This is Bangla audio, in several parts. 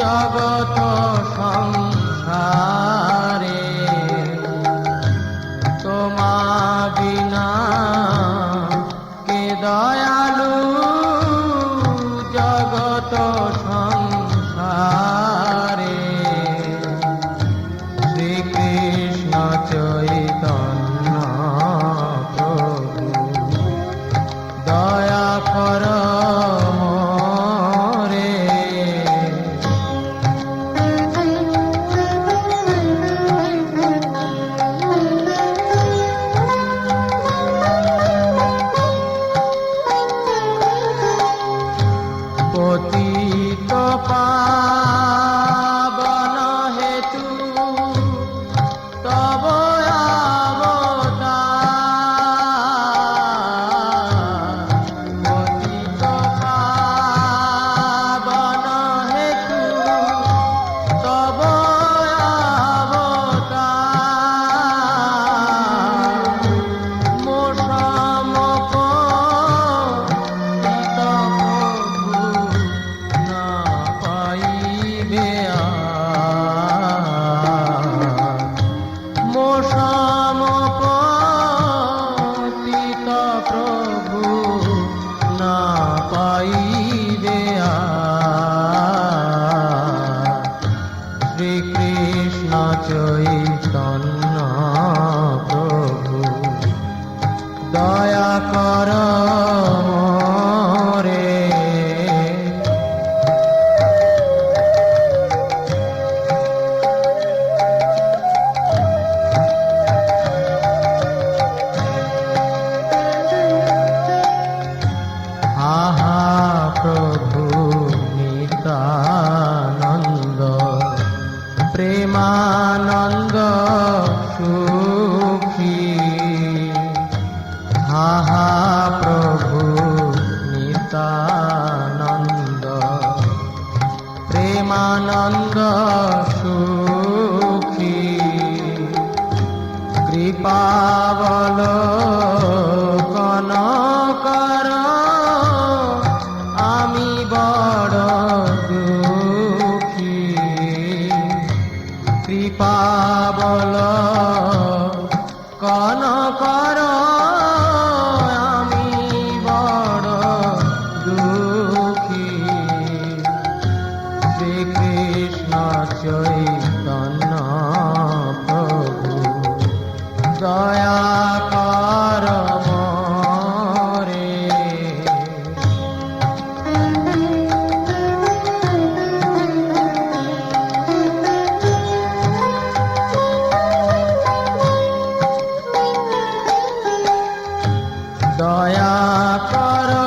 জগত সংসারে। তোমা বিনা কে দয়ালু জগত সংসারে। শ্রীকৃষ্ণ চৈতন্য দয়া কর পতিত পাবন মোসামক পিত প্রভু না পাইবে। শ্রীকৃষ্ণ চৈতন্য প্রভু দয়া কর আহা প্রভু নিতানন্দ প্রেমানন্দ সুখী। আহা প্রভু নিতানন্দ প্রেমানন্দ সুখী। কৃপাবল কৃপাবল কন কর আমি বড় দুঃখী। শ্রীকৃষ্ণ চৈতন্য প্রভু। দয়া দয়া কর।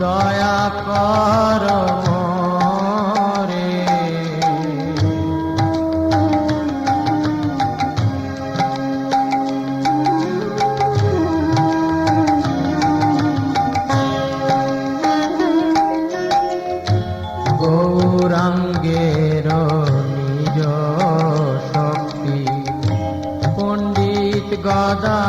দয়া কর মোরে। গৌরাঙ্গের নিজ শক্তি পণ্ডিত গদা